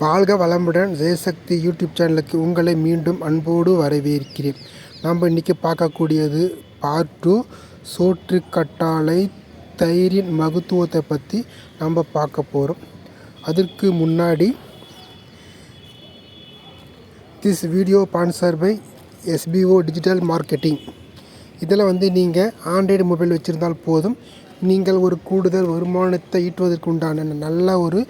வாழ்க வளமுடன் ஜெயசக்தி யூடியூப் சேனலுக்கு உங்களை மீண்டும் அன்போடு வரவேற்கிறேன். நாம் இன்றைக்கி பார்க்கக்கூடியது பார்ட் டூ சோற்று தயிரின் மகத்துவத்தை பற்றி நம்ம பார்க்க போகிறோம் அதற்கு முன்னாடி this video sponsor by SPO digital marketing இதில் வந்து நீங்கள் ஆண்ட்ராய்டு மொபைல் வச்சுருந்தால் போதும். நீங்கள் ஒரு கூடுதல் வருமானத்தை ஈட்டுவதற்கு உண்டான நல்ல ஒரு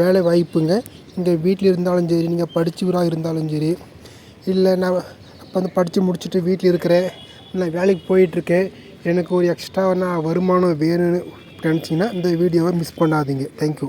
வேலை வாய்ப்புங்க இங்கே வீட்டில் இருந்தாலும் சரி நீங்கள் படித்தவராக இருந்தாலும் சரி இல்லை நான் இப்போ வந்து படித்து முடிச்சுட்டு வீட்டில் இருக்கிறேன் நான் வேலைக்கு போயிட்டுருக்கேன் எனக்கு ஒரு எக்ஸ்ட்ரா நான் வருமானம் வேணும்னு நினச்சிங்கன்னா இந்த வீடியோவை மிஸ் பண்ணாதீங்க. தேங்க்யூ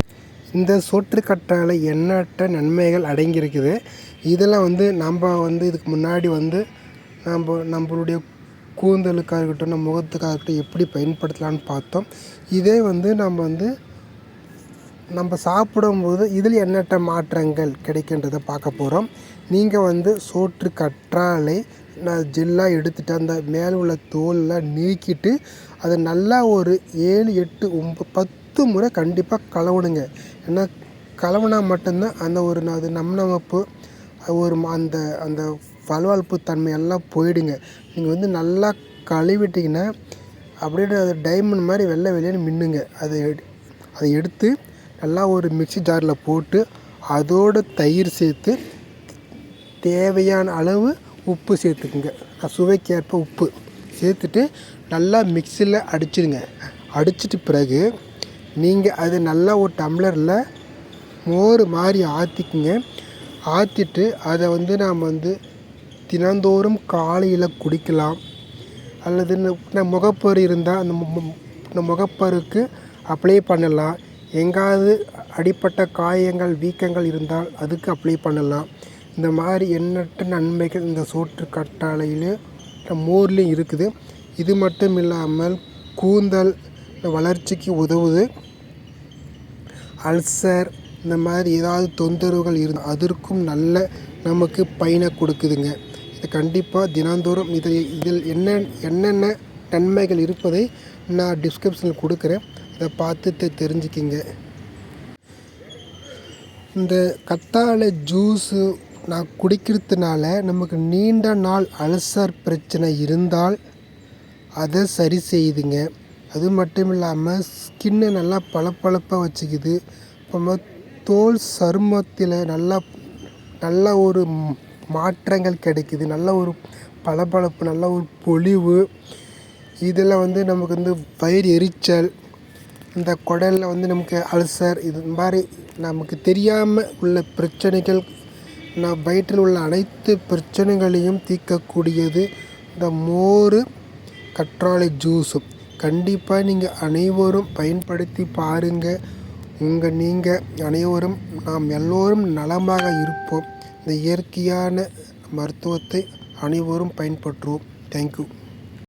இந்த சோற்று எண்ணற்ற நன்மைகள் அடங்கியிருக்குது. இதெல்லாம் வந்து நம்ம வந்து இதுக்கு முன்னாடி வந்து நம்ம நம்மளுடைய கூந்தலுக்காக இருக்கட்டும் நம்ம முகத்துக்காக இருக்கட்டும் எப்படி பயன்படுத்தலாம்னு பார்த்தோம். இதே வந்து நம்ம வந்து நம்ம சாப்பிடும்போது இதில் எண்ணற்ற மாற்றங்கள் கிடைக்கின்றதை பார்க்க போகிறோம் நீங்கள் வந்து சோற்று கற்றாழை நான் ஜெல்லாக எடுத்துட்டு அந்த மேலே உள்ள தோலெலாம் நீக்கிட்டு அதை நல்லா ஒரு ஏழு எட்டு ஒம்ப பத்து முறை கண்டிப்பாக கலவணுங்க ஏன்னா கலவுனா மட்டும்தான் அந்த ஒரு அது நம்நமப்பு ஒரு அந்த அந்த பல்வாழ்ப்பு தன்மையெல்லாம் போயிடுங்க. நீங்கள் வந்து நல்லா கழுவிட்டிங்கன்னா அப்படியே அது டைமண்ட் மாதிரி வெள்ளை வெளியேன்னு மின்னுங்க. அதை எடு அதை எடுத்து நல்லா ஒரு மிக்ஸி ஜாரில் போட்டு அதோடு தயிர் சேர்த்து தேவையான அளவு உப்பு சேர்த்துக்குங்க. சுவைக்கேற்ப உப்பு சேர்த்துட்டு நல்லா மிக்சியில் அடிச்சிடுங்க. அடிச்சிட்டு பிறகு நீங்கள் அது நல்லா ஒரு டம்ளரில் மோர் மாதிரி ஆற்றிக்குங்க ஆற்றிட்டு அதை வந்து நாம் வந்து தினந்தோறும் காலையில் குடிக்கலாம். அல்லது முகப்பரு இருந்தால் அந்த இந்த முகப்பருக்கு அப்ளை பண்ணலாம். எங்காவது அடிப்பட்ட காயங்கள் வீக்கங்கள் இருந்தால் அதுக்கு அப்ளை பண்ணலாம். இந்த மாதிரி எண்ணற்ற நன்மைகள் இந்த சோற்று கற்றாழையிலும் மோர்லேயும் இருக்குது. இது மட்டும் இல்லாமல் கூந்தல் வளர்ச்சிக்கு உதவுது. அல்சர் இந்த மாதிரி ஏதாவது தொந்தரவுகள் இருந்தால் அதற்கும் நல்ல நமக்கு பயனை கொடுக்குதுங்க. இது கண்டிப்பாக தினந்தோறும் இதில் இதில் என்ன என்னென்ன நன்மைகள் இருப்பதை நான் டிஸ்கிரிப்ஷனில் கொடுக்குறேன். அதை பார்த்து தெரிஞ்சுக்கிங்க. இந்த கத்தாழை ஜூஸு நான் குடிக்கிறதுனால நமக்கு நீண்ட நாள் அல்சர் பிரச்சனை இருந்தால் அதை சரி செய்யுதுங்க. அது மட்டும் இல்லாமல் ஸ்கின்னை நல்லா பளபளப்பாக வச்சுக்குது. அப்புறமா தோல் சருமத்தில் நல்லா நல்ல ஒரு மாற்றங்கள் கிடைக்குது. நல்ல ஒரு பளபளப்பு நல்ல ஒரு பொலிவு. இதில் வந்து நமக்கு வந்து வயிறு எரிச்சல் இந்த குடலில் வந்து நமக்கு அல்சர் இது மாதிரி நமக்கு தெரியாமல் உள்ள பிரச்சனைகள் நம் வயிற்றில் உள்ள அனைத்து பிரச்சனைகளையும் தீர்க்கக்கூடியது இந்த மோர் கற்றாழை ஜூஸும் கண்டிப்பாக நீங்கள் அனைவரும் பயன்படுத்தி பாருங்கள் உங்கள் நீங்கள் அனைவரும் நாம் எல்லோரும் நலமாக இருப்போம். இந்த இயற்கையான மருத்துவத்தை அனைவரும் பயன்பற்றுவோம் தேங்க்யூ